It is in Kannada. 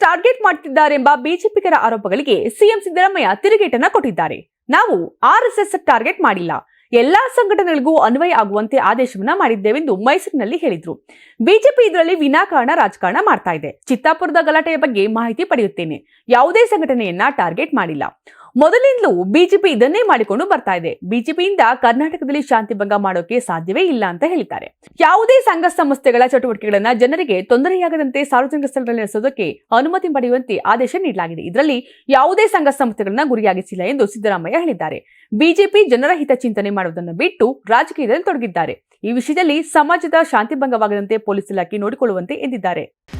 ಟಾರ್ಗೆಟ್ ಮಾಡುತ್ತಿದ್ದಾರೆಂಬ ಬಿಜೆಪಿಗರ ಆರೋಪಗಳಿಗೆ ಸಿಎಂ ಸಿದ್ದರಾಮಯ್ಯ ತಿರುಗೇಟನ್ನ ಕೊಟ್ಟಿದ್ದಾರೆ. ನಾವು ಆರ್ಎಸ್ಎಸ್ ಟಾರ್ಗೆಟ್ ಮಾಡಿಲ್ಲ. ಎಲ್ಲಾ ಸಂಘಟನೆಗಳಿಗೂ ಅನ್ವಯ ಆಗುವಂತೆ ಆದೇಶವನ್ನ ಮಾಡಿದ್ದೇವೆಂದು ಮೈಸೂರಿನಲ್ಲಿ ಹೇಳಿದ್ರು. ಬಿಜೆಪಿ ಇದರಲ್ಲಿ ವಿನಾಕಾರಣ ರಾಜಕಾರಣ ಮಾಡ್ತಾ ಇದೆ. ಚಿತ್ತಾಪುರದ ಗಲಾಟೆಯ ಬಗ್ಗೆ ಮಾಹಿತಿ ಪಡೆಯುತ್ತೇನೆ. ಯಾವುದೇ ಸಂಘಟನೆಯನ್ನ ಟಾರ್ಗೆಟ್ ಮಾಡಿಲ್ಲ. ಮೊದಲಿಂದಲೂ ಬಿಜೆಪಿ ಇದನ್ನೇ ಮಾಡಿಕೊಂಡು ಬರ್ತಾ ಇದೆ. ಬಿಜೆಪಿಯಿಂದ ಕರ್ನಾಟಕದಲ್ಲಿ ಶಾಂತಿ ಭಂಗ ಮಾಡೋಕೆ ಸಾಧ್ಯವೇ ಇಲ್ಲ ಅಂತ ಹೇಳಿದ್ದಾರೆ. ಯಾವುದೇ ಸಂಘ ಸಂಸ್ಥೆಗಳ ಚಟುವಟಿಕೆಗಳನ್ನ ಜನರಿಗೆ ತೊಂದರೆಯಾಗದಂತೆ ಸಾರ್ವಜನಿಕ ಸ್ಥಳದಲ್ಲಿ ನಡೆಸೋದಕ್ಕೆ ಅನುಮತಿ ಪಡೆಯುವಂತೆ ಆದೇಶ ನೀಡಲಾಗಿದೆ. ಇದರಲ್ಲಿ ಯಾವುದೇ ಸಂಘ ಸಂಸ್ಥೆಗಳನ್ನ ಗುರಿಯಾಗಿಸಿಲ್ಲ ಎಂದು ಸಿದ್ದರಾಮಯ್ಯ ಹೇಳಿದ್ದಾರೆ. ಬಿಜೆಪಿ ಜನರ ಹಿತ ಚಿಂತನೆ ಮಾಡುವುದನ್ನು ಬಿಟ್ಟು ರಾಜಕೀಯದಲ್ಲಿ ತೊಡಗಿದ್ದಾರೆ. ಈ ವಿಷಯದಲ್ಲಿ ಸಮಾಜದ ಶಾಂತಿ ಭಂಗವಾಗದಂತೆ ಪೊಲೀಸ್ ಇಲಾಖೆ ನೋಡಿಕೊಳ್ಳುವಂತೆ ಎಂದಿದ್ದಾರೆ.